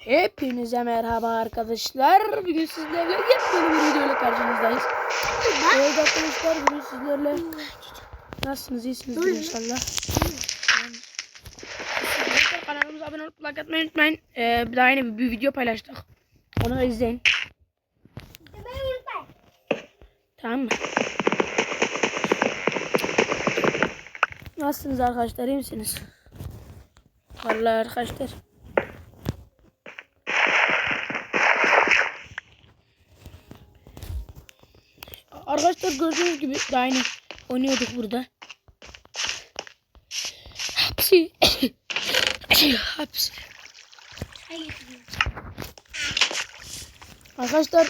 Hepinize merhaba arkadaşlar. Bugün sizlerle yepyeni bir videoyla karşınızdayız. Evet arkadaşlar bugün sizlerle nasılsınız? İyisinizdir inşallah. Arkadaşlar kanalımıza abone olup like atmayı unutmayın. Ee, bir daha yeni bir, video paylaştık. Onu izleyin. Tamam mı? Nasılsınız arkadaşlar? İyi misiniz? Vallahi arkadaşlar. Arkadaşlar gördüğünüz gibi daha yeni oynuyorduk burada. Hapsi. Hapsi. Arkadaşlar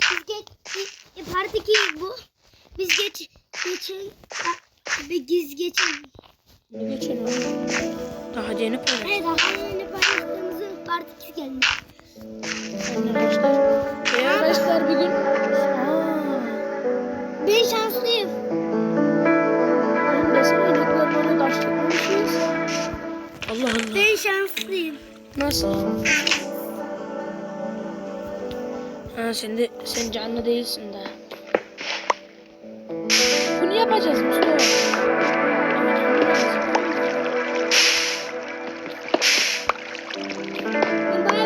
Biz geç, biz, part 2 bu. Biz geç, geçen, ve giz geçen. ne geçelim. Daha yeni paylaştık. Evet arkadaşlar paylaştığımızın part 2 geldi. Arkadaşlar. Arkadaşlar bugün Aa, Ben şanslıyım. ben taş. Allah Allah. Ben şanslıyım. Nasıl? Ha şimdi sen canlı değilsin daha. Bunu yapacağız Mustafa. Ben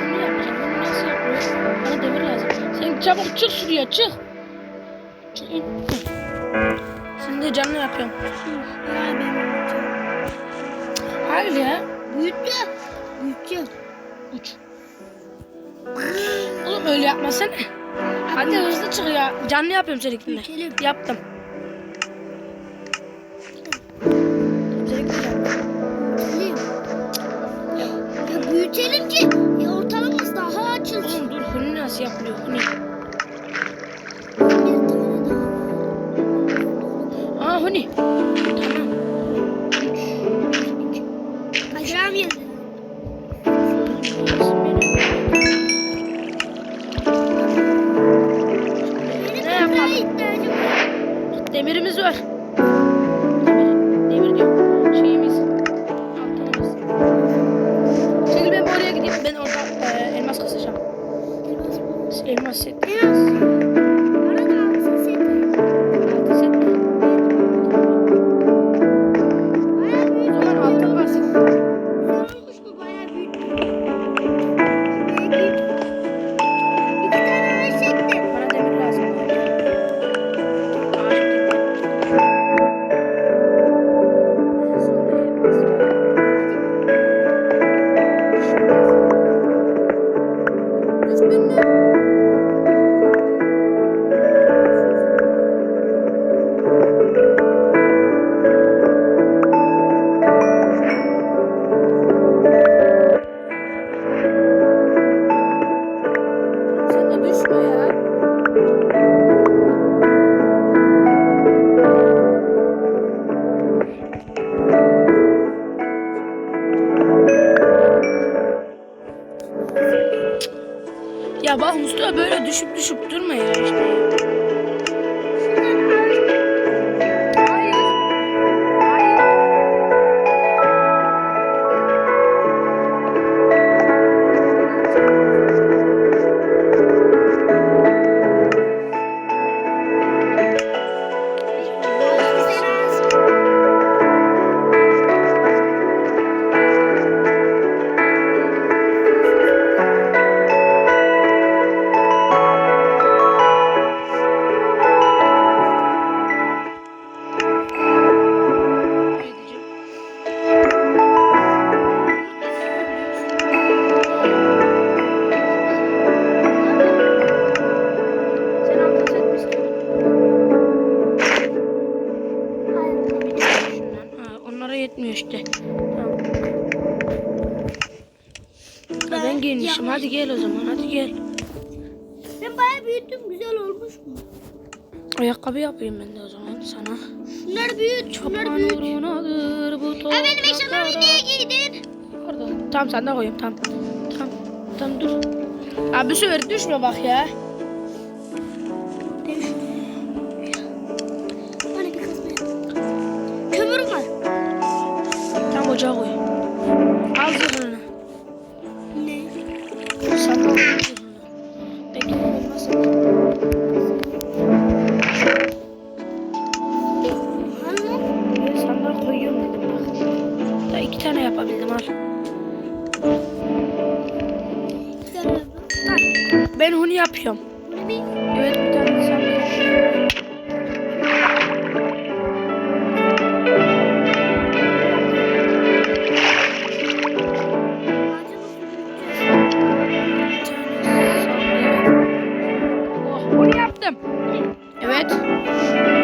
bunu. Yapacağım. Bunu nasıl yapıyoruz? Bana demir lazım. Sen çabuk çık şuraya çık. Hı. Şimdi canlı yapıyorum. Hayır ya. Büyüttü. Büyüteceğim. Uç. Oğlum öyle yapmasana. Hadi hızlı çık ya. Canlı yapıyorum seninkinde. Yaptım. Büyütelim. Ki ya ortalamamız daha açılsın. Oğlum dur huni nasıl yapılıyor Demirimiz var. Yapayım ben de o zaman sana. Şunlar büyük. Büyük. Uğrunadır bu Ha benim eşyalarımı topraklara. niye giydin? Orada. Tamam sen de koyayım tamam. Tamam. Tamam dur. Abi sefer düşme bak ya. Yap. Kömürüm var. Tamam ocağa koy. Al zırhını. Yaptım. Evet.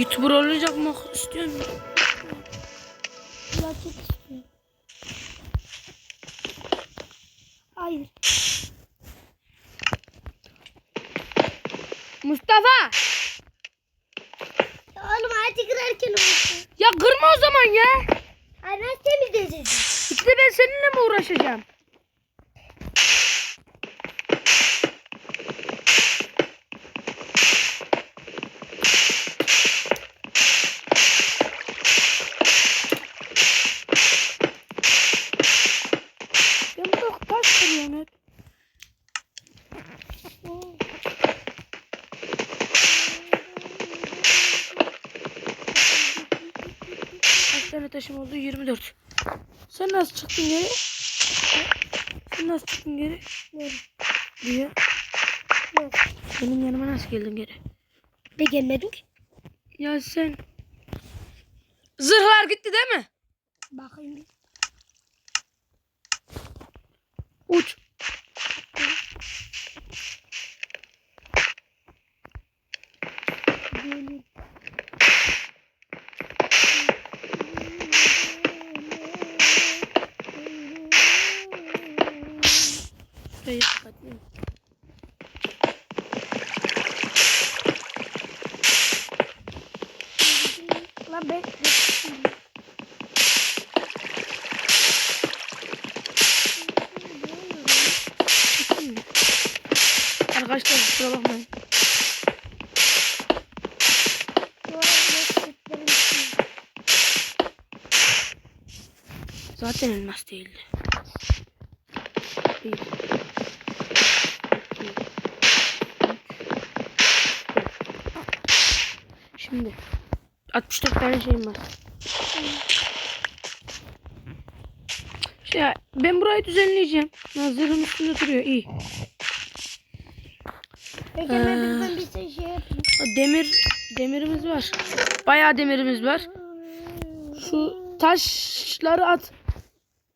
YouTuber olacak mı istiyorsun? Ya çok istiyorum. Hayır. Mustafa! Ya oğlum artık kırarken olsun. Ya kırma o zaman ya. Ay nasıl temizleyeceğiz? İşte ben seninle mi uğraşacağım? Ben burada taş kırıyorum hep. Kaç tane taşım oldu? 24. Sen nasıl çıktın geri? Sen nasıl çıktın geri? Nerede? Diye. Benim yanıma nasıl geldin geri? Ne gelmedin ki? Ya sen... Zırhlar gitti değil mi? Bakayım bir. Uç. Lan ben? Arkadaşlar kusura bakmayın. Zaten elmas değildi. Bir. Şimdi 64 tane şeyim var. Şey, ben burayı düzenleyeceğim. Hazırın üstünde duruyor. iyi. Peki ben bizden bir şey şey yapayım. Demir demirimiz var. Bayağı demirimiz var. Şu taşları at.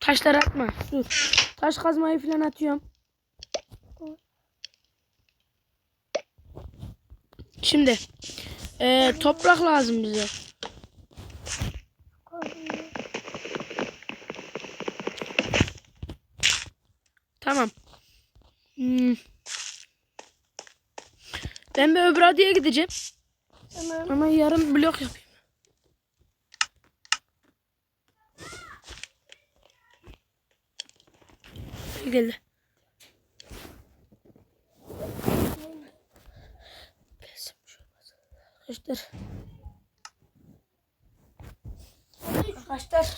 Taşları atma. Dur. Taş kazmayı falan atıyorum. Şimdi eee, toprak lazım bize. Tamam. Hmm. Ben bir öbür adaya gideceğim. Tamam. Ama yarın blok yapayım. Geldi. Gelsin şu olmaz. Arkadaşlar. Arkadaşlar.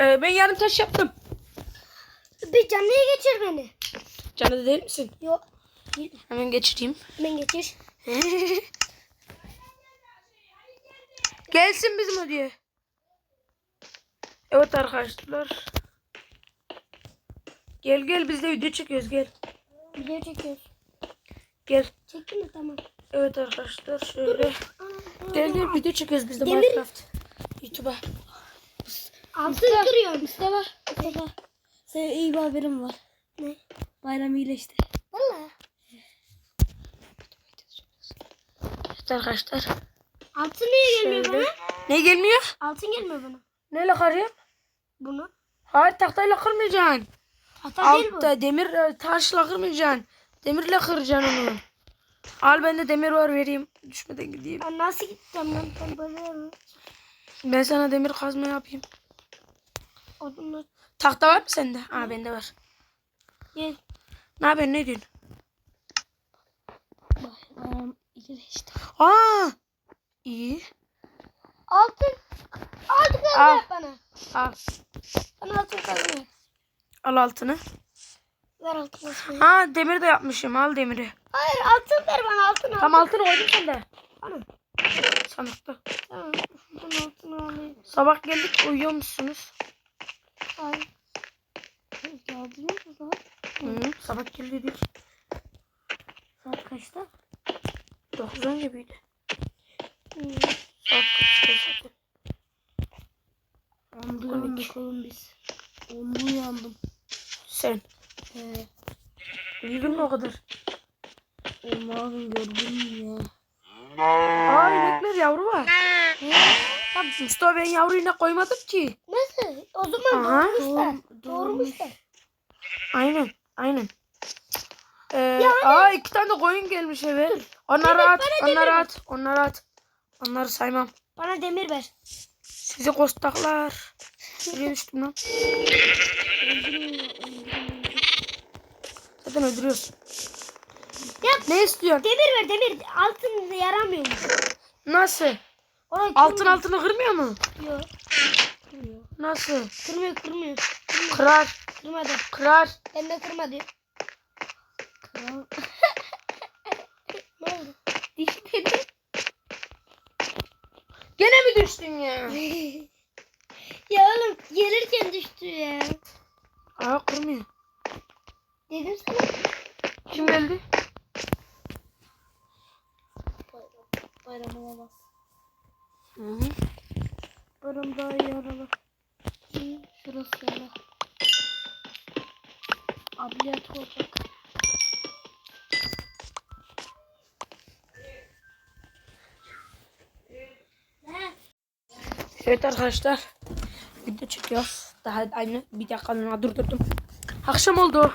Ee, ben yarın taş yaptım. Bir canlıya geçir beni. Canı değil misin? Yok. Hemen geçireyim. Ben geçir. Gelsin bizim hediye. Evet arkadaşlar. Gel gel biz de video çekiyoruz gel. Video çekiyoruz. Gel. Çektin mi? Tamam. Evet arkadaşlar şöyle. Aa, Gel gel video çekiyoruz biz de Demir- Minecraft. YouTube'a. Altın kırıyor. Mustafa, Mustafa. Sana iyi bir haberim var. Ne? Bayram iyileşti. Valla. Evet arkadaşlar. Altın niye gelmiyor Şöyle. bana? Ne gelmiyor? Altın gelmiyor bana. Neyle kırıyor? Bunu. Hayır tahtayla kırmayacaksın. Hata değil bu. Altta demir e, taşla kırmayacaksın. Demirle kıracaksın onu. Al bende demir var vereyim. Düşmeden gideyim. Ben nasıl gideceğim? Ben böyle Ben sana demir kazma yapayım. odunla Tahta var mı sende? Aa bende var. gel. Ne yapıyorsun ne diyorsun? Bayram iyileşti. Aa! İyi. Altın. Altın kazma Al. yap bana. Al. Bana altın kazma yap. Al altını. Ver altın. Ha demir de yapmışım. Al demiri. Hayır altın ver bana altın al. Tam altını koydum sende. Tamam. Sandıkta. Tamam. Şuradan alayım. Sabah geldik uyuyor musunuz? Ay. Geldiniz mi daha? Hı, sabah geldik. Saat kaçta? 9 gibiydi. Hmm. Saat kaçta zaten? Uyandık oğlum biz. Onda uyandım. Sen. He. Uyudun mu o kadar? Gördün mü ya? Aa inekler yavru var. Bak Mustafa ben yavru inek koymadım ki. Nasıl? O zaman Aha. doğurmuşlar. Doğru- Doğurmuşlar. Aynen. Aynen. Ee, aa iki tane de koyun gelmiş eve. Onları at. Onları at. Onları at. Onları saymam. Bana demir ver. Sizi kostaklar. Nereye düştüm lan? Zaten öldürüyorsun. Yap. Ne istiyorsun? Demir ver demir. Altın yaramıyormuş. Nasıl? Orayı Altın kırmıyor. altını kırmıyor mu? Yok. Nasıl? Kırmıyor kırmıyor. Kırar. Kırmadı. Kırar. Ben de kırmadı. Kral. Ne oldu? Düştü. Gene mi düştün ya? ya oğlum gelirken düştü ya. Aa kırmıyor. Dedim sana. Kim geldi? Bayram olamaz. Hı -hı. Bayram daha yaralı. Şurası yara. Ameliyat olacak. Evet arkadaşlar. Video çekiyoruz. Daha aynı bir dakikalığına durdurdum. Akşam oldu.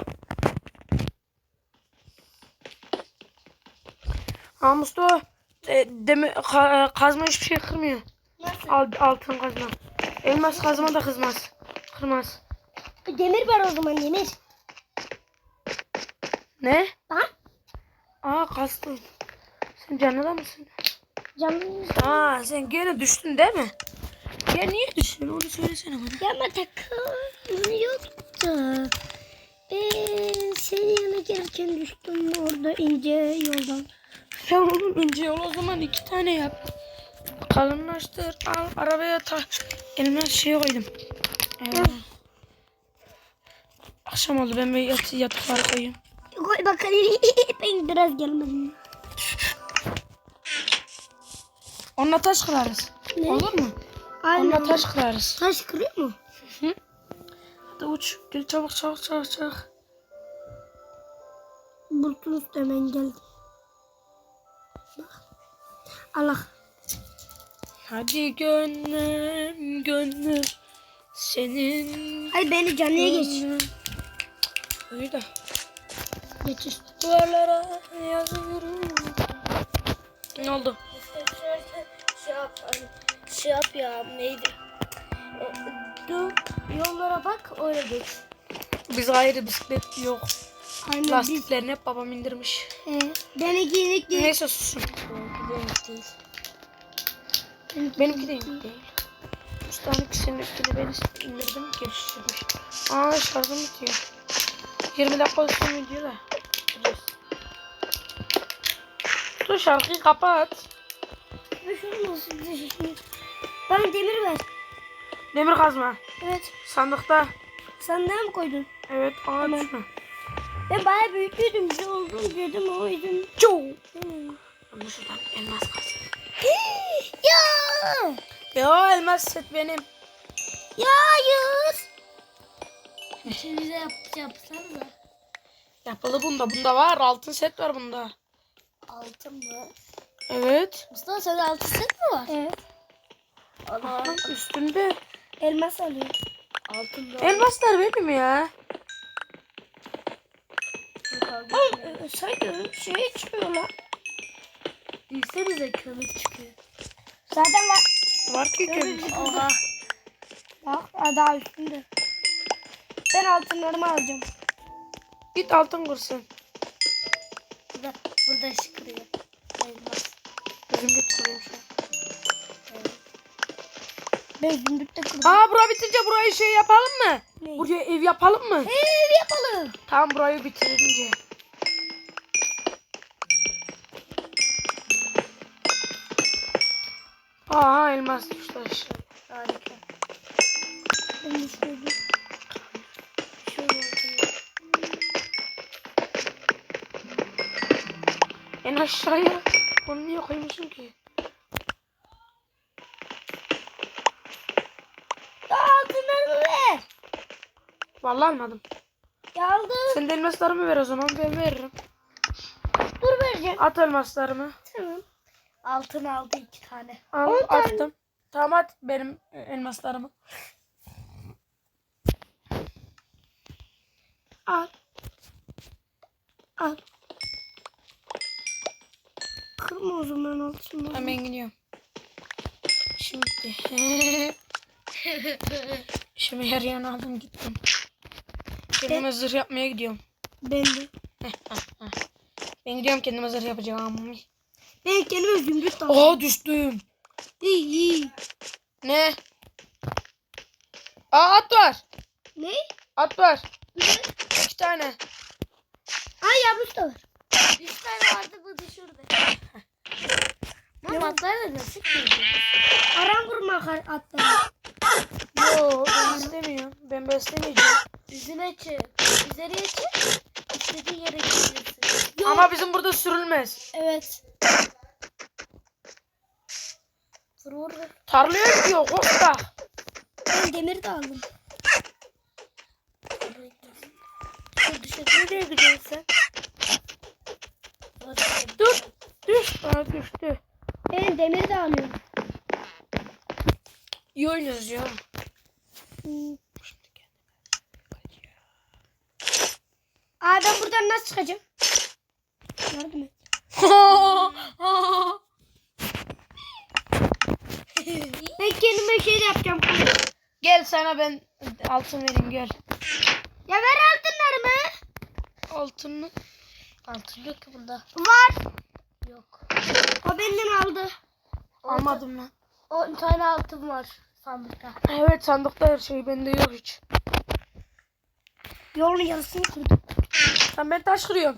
Ha Mustafa e, deme, ka- kazma hiçbir şey kırmıyor. Nasıl? Al, altın kazma. Elmas kazma da kızmaz. Kırmaz. Demir ver o zaman demir. Ne? Bak. Aa kastın. Sen canlıda mısın? Canım. Aa sen gene düştün değil mi? Ya niye düştün onu söylesene bana. Yapma takım yoktu. Ben senin yana gelirken düştüm orada ince yoldan. Ya oğlum ince yol o zaman iki tane yap. Kalınlaştır. Al arabaya tak. Elime şey koydum. Ee, akşam oldu ben bir yat yataklara koyayım. Koy bakalım. ben biraz gelmedim. Onunla taş kırarız. Ne? Olur mu? Aynen. Onunla taş kırarız. Taş kırıyor mu? Hadi uç. Gel çabuk çabuk çabuk çabuk. Bulutun üstü hemen geldi. Allah. Hadi gönlüm gönlüm senin Ay beni canlıya geç. Öyle de. Geç üstü. Duvarlara yazıyorum. Ne oldu? Şey yap, hani, şey yap ya neydi? Dur yollara bak öyle geç. Biz ayrı bisiklet yok. Biz. Lastiklerini hep babam indirmiş. He. Ben ikilik değil. Neyse susun. Benimki benimki değil. Benimki de yok değil. Ustanın ikisininkini ben indirdim geliştirmiş. Aa şarjım bitiyor. 20 dakika olsun video da. Dur şarkıyı kapat. Bana demir ver. Demir kazma. Evet. Sandıkta. Sandığa mı koydun? Evet aa Tamam. düşme. Ben bayağı büyütüydüm. Bir şey oldu dedim o yüzden. Çoğu. Ben şuradan elmas kazayım. Yo elmas set benim. Ya hayır. İçinize yap, yapsanıza. Yapılı bunda. Bunda var. Altın set var bunda. Altın mı? Evet. Mustafa senin altın set mi var? Evet. Ana. Üstünde. Elmas alıyor. Altın da. Elmaslar benim ya. Oğlum sayıyorum şey çıkıyor lan. Bilsenize kömür çıkıyor. Zaten var. Var ki kömür. Oha. Bak daha üstünde. Ben altınlarımı alacağım. Git altın kursun. Burada, burada çıkıyor. Elmas. Zümrüt kurayım şu an. Evet. Ben zümrütte kırdım. Aa bura bitince burayı şey yapalım mı? Ne? Buraya ev yapalım mı? Ev yapalım. Tamam burayı bitirince. Elmas düştü aşağı. Harika. Ben oturuyor. En aşağıya. Onu niye koymuşum ki? Altınlarımı ver. Vallahi almadım. Aldım. Sen de elmaslarımı ver o zaman ben veririm. Dur vereceğim. At elmaslarımı. Tamam. Altın aldı iki tane. Al, tane. attım. Tamam at benim elmaslarımı. Al. Al. Kırma o zaman altınları. Hemen gidiyorum. Şimdi. Şimdi her yana aldım gittim. Kendime zırh yapmaya gidiyorum. Ben de. Ben gidiyorum kendime zırh yapacağım. Ben kendime zümrüt. Oha düştüm. İyi iyi. Ne? Aa at var. Ne? At var. Ne? İki tane. Ay yavrusu da var. Üç tane vardı bu düşürdü. Mamatlar da nasıl kırdın? Aran kurma atları. Yo ben istemiyorum. Ben beslemeyeceğim. Yüzüne çık. Üzeriye çık. İstediğin yere gidiyorsun. Ama bizim burada sürülmez. Evet. Vur vur vur. Tarlaya gidiyor kosta. Ben demir de aldım. Dur düşür. Nereye gidiyorsun sen? Dur. Dur. Düş. Aa, düştü. Ben demir de alıyorum. İyi oynuyoruz ya. Hmm. Aa ben buradan nasıl çıkacağım? Yardım et. Ben kendime şey de yapacağım. gel sana ben altın vereyim gel. Ya ver altınlarımı. Altın mı? Altın yok ki bunda. Var. Yok. O benden aldı. Almadım lan. 10 tane altın var sandıkta. Evet sandıkta her şey bende yok hiç. Yolun yarısını kırdım. Tamam ben taş kırıyorum.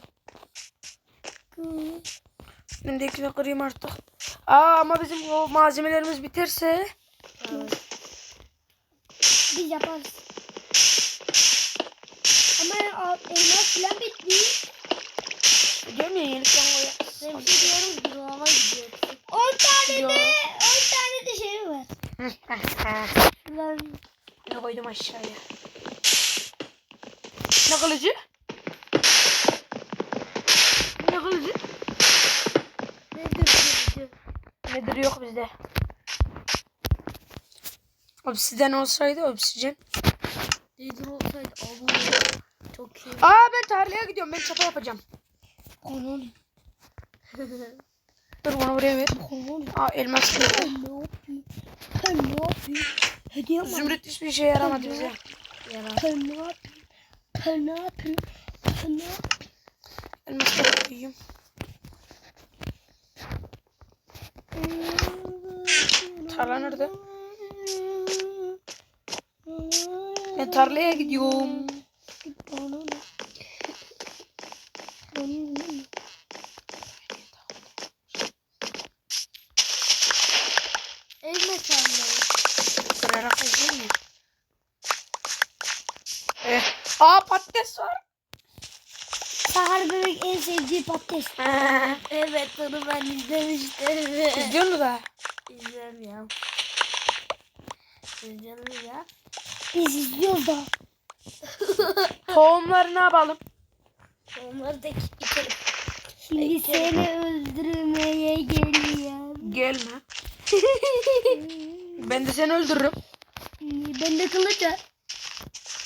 Üstündekini kırayım artık. Aa ama bizim o malzemelerimiz biterse. Biz yaparız. Ama elmas falan bitti. Diyorum ya yenik yangoya. Ben bir şey diyorum duruma gidiyor. 10 tane Yo. de 10 tane de şey var. Şuradan Ne koydum aşağıya. Ne kılıcı? Ne kılıcı? Nedir kılıcı? Nedir yok bizde. Obsiden olsaydı obsiden. Nedir olsaydı Allah. Çok iyi. Aa ben tarlaya gidiyorum. Ben çapa yapacağım. Onun. Dur bunu buraya ver. Onun. Aa elmas ne yapayım? Ben ne yapayım? Hediye mi? Zümrüt hiçbir şey yaramadı bize. Yalan. Ben ne yapayım? Ben ne yapayım? Ben ne yapayım? Elmasları koyayım. Tarla nerede? Ben tarlaya gidiyorum. Elma. Kırarak? Eh. Aa patates var. Sahar bebek en sevdiği patates. Evet onu ben izlemiştim. İzliyor musun da? İzlemiyorum. canım ya. Biz izliyoruz da. Tohumları ne yapalım? Onları da içelim. Şimdi seni öldürmeye geliyorum. Gelme. ben de seni öldürürüm. Ben de kılıç var.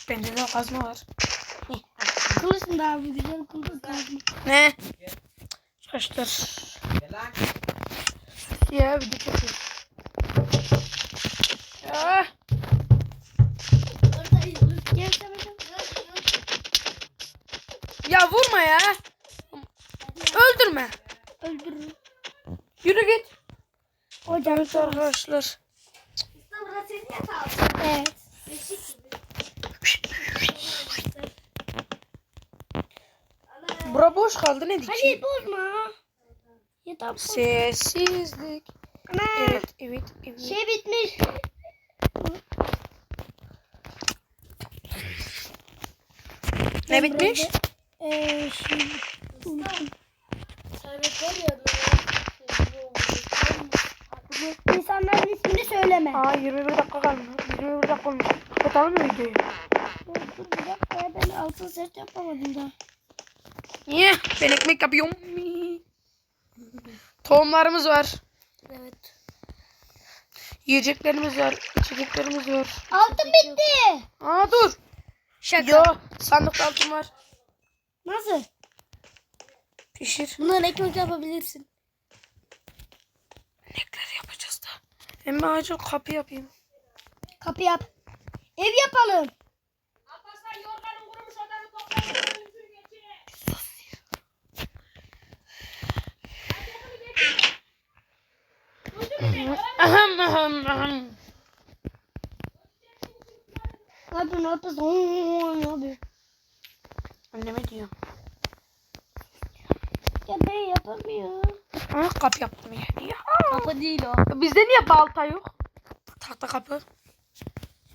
Bende de kazma var. Kılıç mı daha bu güzel kılıç lazım. Ne? Şaştır. Ya de çekiyor. Ah, ya vurma ya. Öldürme. Öldürürüm. Yürü git. Hocam Evet arkadaşlar. Evet. Bura boş kaldı ne Hadi diyeceğim? bozma. Ya tamam. Sessizlik. Ana. Evet, evet, evet. Şey bitmiş. ne bitmiş? Eee şey. İnsanların ismini söyleme. Aa 21 dakika kalmış. 21 dakika olmuş. Kapatalım mı videoyu? Dur, bir dakika ben altın set yapamadım da. Niye? Ben ekmek yapıyorum. Tohumlarımız var. Evet. Yiyeceklerimiz var. içeceklerimiz var. Altın bitti. Aa dur. Şaka. Yo sandıkta altın var. Nasıl? Pişir. Bundan ekmek yapabilirsin. Nekler yapacağız da. Hem ben acil kapı yapayım. Kapı yap. Ev yapalım. Ne yapıyorsun? Ne yapıyorsun? Anneme diyorum. Ya ben yapamıyorum. Aa, kapı yaptım yani. Ya. Kapı değil o. Bizde niye balta yok? Tahta kapı.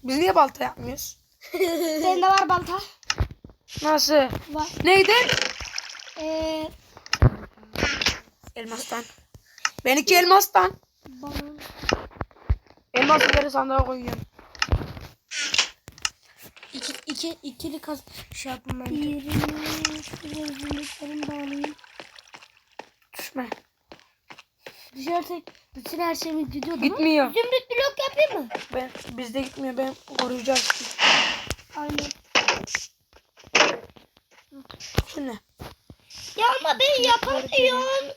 Biz niye balta yapmıyoruz? Sende var balta. Nasıl? Var. Neydi? Ee, Elmastan. Benimki elmastan. bana. Elması geri sandığa koyuyorum. İki, iki, ikili kas şey yaptım ben. Yerini şuraya zümrütlerini bağlayayım. Düşme. Dışarı tek bütün her şeyimiz gidiyor değil mi? Gitmiyor. Zümrüt blok yapayım mı? Ben bizde gitmiyor. Ben koruyacağız. Aynen. Şu ne? Ya ama ben yapamıyorum.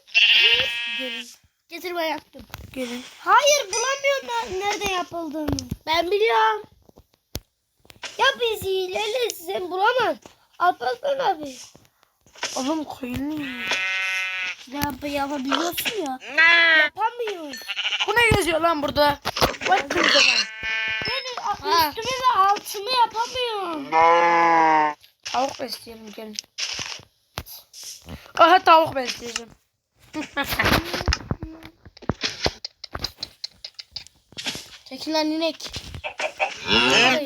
Gelin. Getir ben yaptım. Gelin. Hayır bulamıyorum ne- nerede yapıldığını. Ben biliyorum. Ya biz hileli sen bulamaz. Alparslan abi. Oğlum koyun. Ne yap yapabiliyorsun ya. Yapamıyorum. Bu ne yazıyor lan burada? Bak var. Ben Ha. üstümü ve altımı yapamıyorum. Tavuk besleyelim gelin. Aha tavuk besleyeceğim. Çekil lan inek.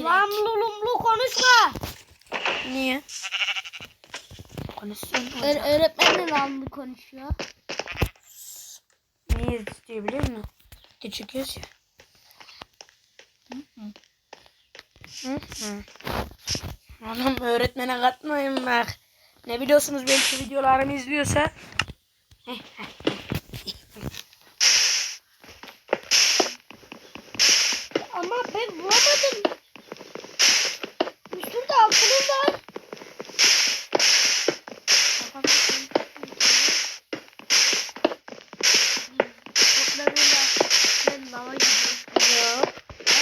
Lamlu lumlu konuşma. Niye? Konuşsun. Ö- öğretmenle lan konuşuyor. Niye diye biliyor musun? De çekiyoruz ya. Hı hı. Oğlum öğretmene katmayın bak. Ne biliyorsunuz belki videolarımı izliyorsa. Ama ben bulamadım. Şurada altınım var.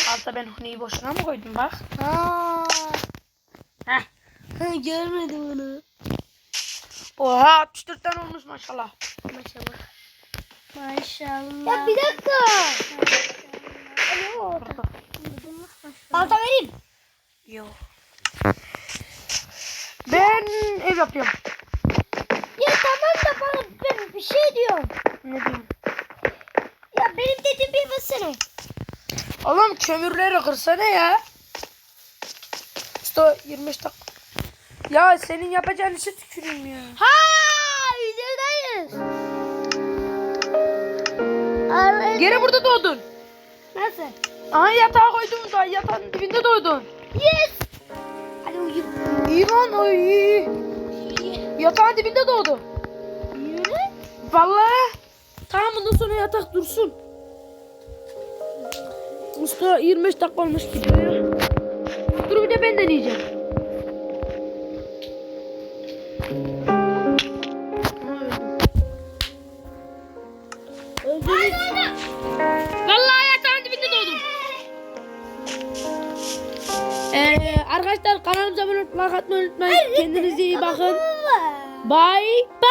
Altta ben huneyi boşuna mı koydum bak. Aa, Heh. görmedim onu. Oha 64 tane olmuş maşallah. Maşallah. Maşallah. Ya bir dakika. Alo. Burada. Balta vereyim. Yok. Ben ev yapıyorum. Ya tamam da bana ben bir şey diyorum. Ne diyeyim? Ya benim dediğim bir basana. Oğlum kömürleri kırsana ya. İşte 25 dakika. Ya senin yapacağın işe tüküreyim ya. Ha videodayız. Gene burada doğdun. Nasıl? Aha yatağa koydum da yatağın dibinde doydun. Yes. Hadi uyu. İyi lan o iyi. Yatağın dibinde doğdu. Yürü. Vallahi. Tamam bundan sonra yatak dursun. Usta 25 dakika olmuş gidiyor. Dur bir de ben deneyeceğim. Arkadaşlar kanalımıza abone olmayı, unutmayın. Kendinize iyi bakın. Bye bye.